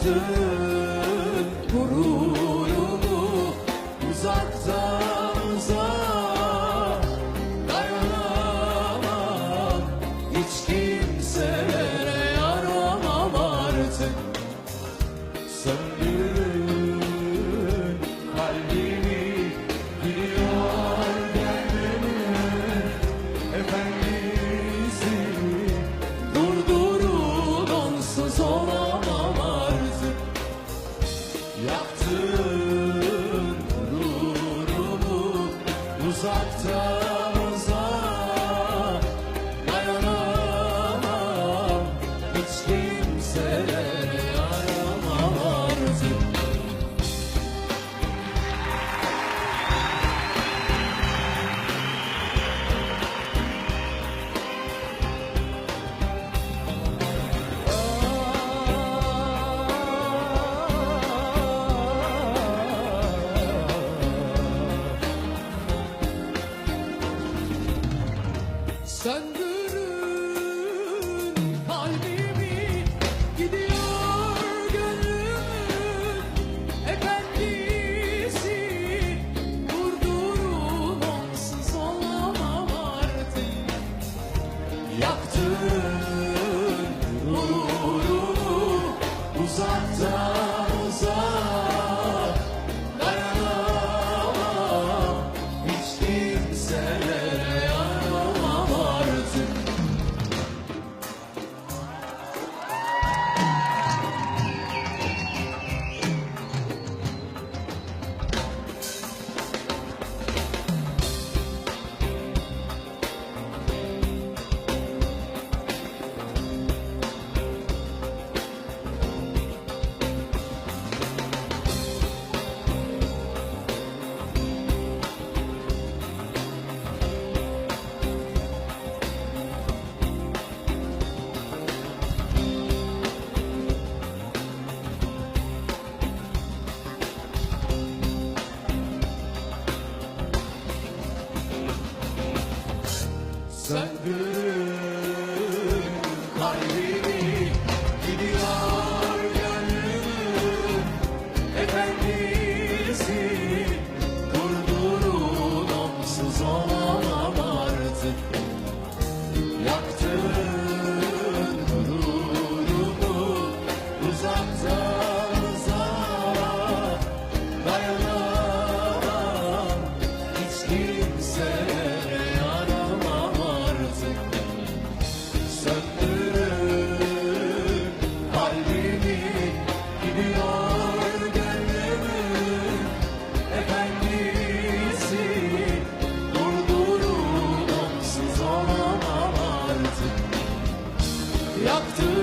attın gururunu uzak dayanamam. Hiç kimselere yaramam artık. Söndür kimse aramam artık Sen nuru uzaktan sen büyük